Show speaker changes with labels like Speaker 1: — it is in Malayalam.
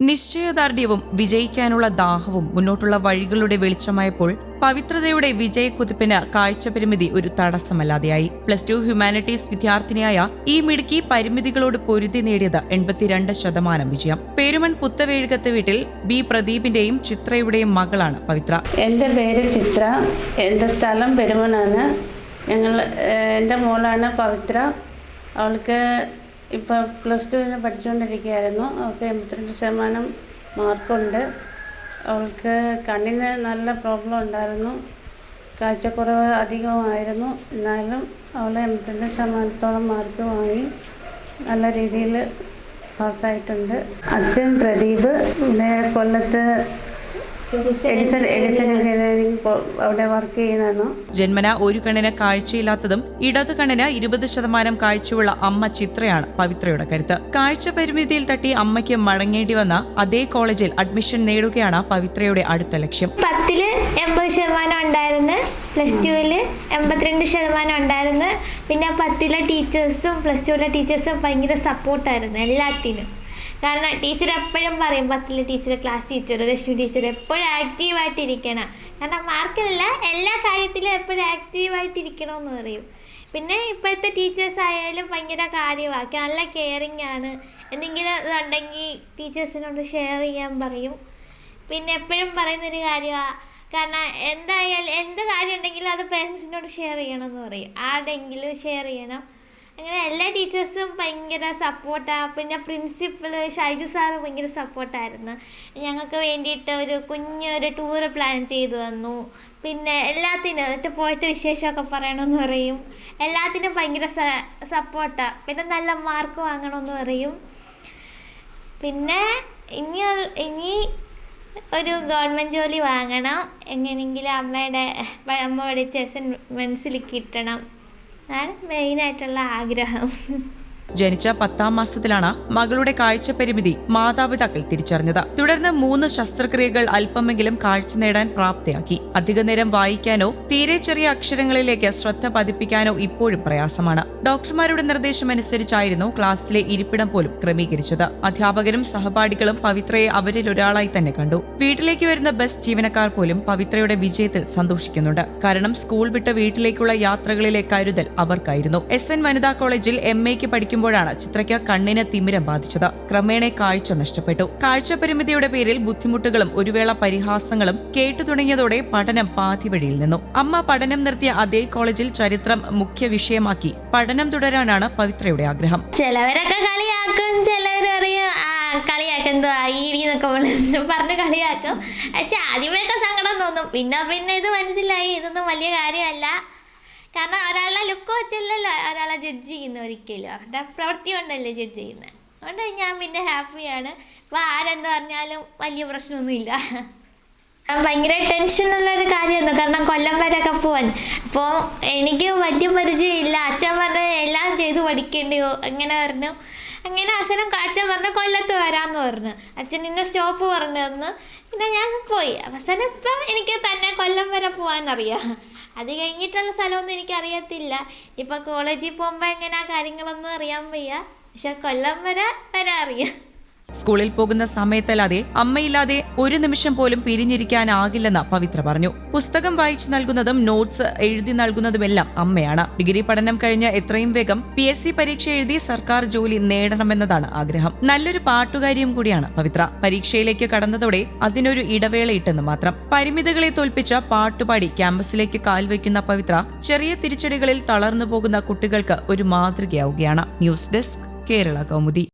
Speaker 1: നിശ്ചയദാർഢ്യവും വിജയിക്കാനുള്ള ദാഹവും മുന്നോട്ടുള്ള വഴികളുടെ വെളിച്ചമായപ്പോൾ പവിത്രതയുടെ വിജയക്കുതിപ്പിന് കാഴ്ചപരിമിതി ഒരു തടസ്സമല്ലാതെയായി. പ്ലസ് ടു ഹ്യൂമാനിറ്റീസ് വിദ്യാർത്ഥിനിയായ ഈ മിടുക്കി പരിമിതികളോട് പൊരുതി നേടിയത് എൺപത്തിരണ്ട് ശതമാനം വിജയം. പേരുമൺ പുത്തവേഴുകത്ത് വീട്ടിൽ ബി പ്രദീപിന്റെയും ചിത്രയുടെയും മകളാണ് പവിത്ര.
Speaker 2: എന്റെ പേര് ചിത്ര. എന്റെ സ്ഥലം പെരുമനാണ്. ഞങ്ങൾ എന്റെ മോളാണ് പവിത്ര. അവൾക്ക് ഇപ്പോൾ പ്ലസ് ടുവിന് പഠിച്ചുകൊണ്ടിരിക്കുകയായിരുന്നു അവൾക്ക് എൺപത്തിരണ്ട് ശതമാനം മാർക്കുണ്ട്. അവൾക്ക് കണ്ണിന് നല്ല പ്രോബ്ലം ഉണ്ടായിരുന്നു. കാഴ്ചക്കുറവ് അധികമായിരുന്നു. എന്നാലും അവൾ എൺപത്തിരണ്ട് ശതമാനത്തോളം മാർക്ക് വാങ്ങി നല്ല രീതിയിൽ പാസ്സായിട്ടുണ്ട്. അച്ഛൻ പ്രദീപ് കൊല്ലത്ത് എഡിസൺ എഡിസൺ എഞ്ചിനീയറിംഗ് കോ- അവിടെ വർക്ക് ചെയ്യുന്നതാണ്?
Speaker 1: ജന്മന ഒരു കണ്ണിന് കാഴ്ചയില്ലാത്തതും ഇടതു കണ്ണിന് ഇരുപത് ശതമാനം കാഴ്ചയുള്ള അമ്മ ചിത്രയാണ് പവിത്രയുടെ കരുത്ത്. കാഴ്ച പരിമിതിയിൽ തട്ടി അമ്മയ്ക്ക് മടങ്ങേണ്ടി വന്ന അതേ കോളേജിൽ അഡ്മിഷൻ നേടുകയാണ് പവിത്രയുടെ അടുത്ത ലക്ഷ്യം.
Speaker 3: പത്തിൽ എൺപത് ശതമാനം ഉണ്ടായിരുന്നു പ്ലസ് ടുവിൽ എൺപത്തിരണ്ട് ശതമാനം ഉണ്ടായിരുന്നു. പിന്നെ പത്തിലെ ടീച്ചേഴ്സും പ്ലസ് ടുവിലെ ടീച്ചേഴ്സും ഭയങ്കര സപ്പോർട്ടായിരുന്നു എല്ലാത്തിനും. കാരണം ടീച്ചർ എപ്പോഴും പറയും പത്തിലെ teacher class teacher Reshmi teacher എപ്പോഴും ആക്റ്റീവായിട്ടിരിക്കണം. കാരണം മാർക്കല്ല എല്ലാ കാര്യത്തിലും എപ്പോഴും ആക്റ്റീവായിട്ടിരിക്കണമെന്ന് പറയും. പിന്നെ ഇപ്പോഴത്തെ ടീച്ചേഴ്സ് ആയാലും ഭയങ്കര കാര്യമാക്കി നല്ല കെയറിങ് ആണ്. എന്തെങ്കിലും ഇതുണ്ടെങ്കിൽ ടീച്ചേഴ്സിനോട് ഷെയർ ചെയ്യാൻ പറയും. പിന്നെ എപ്പോഴും പറയുന്നൊരു കാര്യമാണ് കാരണം എന്തായാലും എന്ത് കാര്യം ഉണ്ടെങ്കിലും അത് പേരൻസിനോട് ഷെയർ ചെയ്യണമെന്ന് പറയും. ആരുടെങ്കിലും ഷെയർ ചെയ്യണം. അങ്ങനെ എല്ലാ ടീച്ചേഴ്സും ഭയങ്കര സപ്പോർട്ടാണ് പിന്നെ പ്രിൻസിപ്പൾ ഷൈജു സാറ് ഭയങ്കര സപ്പോർട്ടായിരുന്നു. ഞങ്ങൾക്ക് വേണ്ടിയിട്ട് ഒരു കുഞ്ഞൊരു ടൂറ് പ്ലാൻ ചെയ്തു തന്നു. പിന്നെ എല്ലാത്തിനും എന്നിട്ട് പോയിട്ട് വിശേഷമൊക്കെ പറയണമെന്ന് പറയും. എല്ലാത്തിനും ഭയങ്കര സ സപ്പോർട്ടാണ് പിന്നെ നല്ല മാർക്ക് വാങ്ങണമെന്ന് പറയും. പിന്നെ ഇനി ഇനി ഒരു ഗവൺമെന്റ് ജോലി വാങ്ങണം. എങ്ങനെയെങ്കിലും അമ്മയുടെ അമ്മ പഠിച്ച മനസ്സിൽ കിട്ടണം. അതാണ് മെയിനായിട്ടുള്ള ആഗ്രഹം.
Speaker 1: ജനിച്ച പത്താം മാസത്തിലാണ് മകളുടെ കാഴ്ച പരിമിതി മാതാപിതാക്കൾ തിരിച്ചറിഞ്ഞത്. തുടർന്ന് മൂന്ന് ശസ്ത്രക്രിയകൾ അല്പമെങ്കിലും കാഴ്ച നേടാൻ പ്രാപ്തിയാക്കി. അധിക നേരം വായിക്കാനോ തീരെ ചെറിയ അക്ഷരങ്ങളിലേക്ക് ശ്രദ്ധ പതിപ്പിക്കാനോ ഇപ്പോഴും പ്രയാസമാണ്. ഡോക്ടർമാരുടെ നിർദ്ദേശമനുസരിച്ചായിരുന്നു ക്ലാസ്സിലെ ഇരിപ്പിടം പോലും ക്രമീകരിച്ചത്. അധ്യാപകരും സഹപാഠികളും പവിത്രയെ അവരിൽ ഒരാളായി തന്നെ കണ്ടു. വീട്ടിലേക്ക് വരുന്ന ബസ് ജീവനക്കാർ പോലും പവിത്രയുടെ വിജയത്തിൽ സന്തോഷിക്കുന്നുണ്ട്. കാരണം സ്കൂൾ വിട്ട് വീട്ടിലേക്കുള്ള യാത്രകളിലെ കരുതൽ അവർക്കായിരുന്നു. എസ് എൻ വനിതാ കോളേജിൽ എം എക്ക് പഠിക്കുമ്പോഴാണ് ചിത്രയ്ക്ക് കണ്ണിന് തിമിരം ബാധിച്ചത്. ക്രമേണ കാഴ്ച നഷ്ടപ്പെട്ടു. കാഴ്ച പരിമിതിയുടെ പേരിൽ ബുദ്ധിമുട്ടുകളും ഒരുവേള പരിഹാസങ്ങളും കേട്ടു തുടങ്ങിയതോടെ പഠനം പാതിവഴിയിൽ നിന്നു. അമ്മ പഠനം നിർത്തിയ അതേ കോളേജിൽ ചരിത്രം മുഖ്യ വിഷയമാക്കി. പഠനം തുടരാനാണ് പവിത്രയുടെ ആഗ്രഹം.
Speaker 3: ചിലവരൊക്കെ കളിയാക്കും എന്തോ വിളിച്ച് പറഞ്ഞ് കളിയാക്കും. പക്ഷെ ആദ്യമേയൊക്കെ സങ്കടം തോന്നും. പിന്നെ പിന്നെ ഇത് മനസ്സിലായി ഇതൊന്നും വലിയ കാര്യമല്ല. കാരണം ഒരാളുടെ ലുക്ക് വെച്ചല്ലല്ലോ ഒരാളെ ജഡ്ജ് ചെയ്യുന്ന ഒരിക്കലും. അവരുടെ പ്രവൃത്തി കൊണ്ടല്ലേ ജഡ്ജ് ചെയ്യുന്നത് അതുകൊണ്ട് ഞാൻ പിന്നെ ഹാപ്പിയാണ് അപ്പോൾ ആരെന്ത് പറഞ്ഞാലും വലിയ പ്രശ്നമൊന്നുമില്ല. ഭയങ്കര ടെൻഷനുള്ള ഒരു കാര്യമായിരുന്നു. കാരണം കൊല്ലം വരെയൊക്കെ പോവാൻ. അപ്പോൾ എനിക്ക് വലിയ പരിചയമില്ല. അച്ഛൻ പറഞ്ഞ എല്ലാം ചെയ്തു പഠിക്കേണ്ടിയോ അങ്ങനെ പറഞ്ഞു. അങ്ങനെ അച്ഛനും അച്ഛൻ പറഞ്ഞു കൊല്ലത്ത് വരാമെന്ന് പറഞ്ഞു. അച്ഛൻ ഇന്ന സ്റ്റോപ്പ് പറഞ്ഞു തന്നു. പിന്നെ ഞാൻ പോയി. അവസാനം ഇപ്പം എനിക്ക് തന്നെ കൊല്ലം വരെ പോകാൻ അറിയാം അത് കഴിഞ്ഞിട്ടുള്ള സ്ഥലമൊന്നും എനിക്കറിയത്തില്ല. ഇപ്പം കോളേജിൽ പോകുമ്പോൾ എങ്ങനെയാ കാര്യങ്ങളൊന്നും അറിയാൻ വയ്യ. പക്ഷെ കൊല്ലം വരെ വരെ അറിയാം.
Speaker 1: സ്കൂളിൽ പോകുന്ന സമയത്തല്ലാതെ അമ്മയില്ലാതെ ഒരു നിമിഷം പോലും പിരിഞ്ഞിരിക്കാനാകില്ലെന്ന് പവിത്ര പറഞ്ഞു. പുസ്തകം വായിച്ചു നൽകുന്നതും നോട്ട്സ് എഴുതി നൽകുന്നതുമെല്ലാം അമ്മയാണ്. ഡിഗ്രി പഠനം കഴിഞ്ഞ് എത്രയും വേഗം പി എസ് സി പരീക്ഷ എഴുതി സർക്കാർ ജോലി നേടണമെന്നതാണ് ആഗ്രഹം. നല്ലൊരു പാട്ടുകാരിയും കൂടിയാണ് പവിത്ര. പരീക്ഷയിലേക്ക് കടന്നതോടെ അതിനൊരു ഇടവേളയിട്ടെന്ന് മാത്രം. പരിമിതികളെ തോൽപ്പിച്ച പാട്ടുപാടി ക്യാമ്പസിലേക്ക് കാൽവയ്ക്കുന്ന പവിത്ര ചെറിയ തിരിച്ചടികളിൽ തളർന്നു പോകുന്ന കുട്ടികൾക്ക് ഒരു മാതൃകയാവുകയാണ്. News desk Kerala Kaumudi.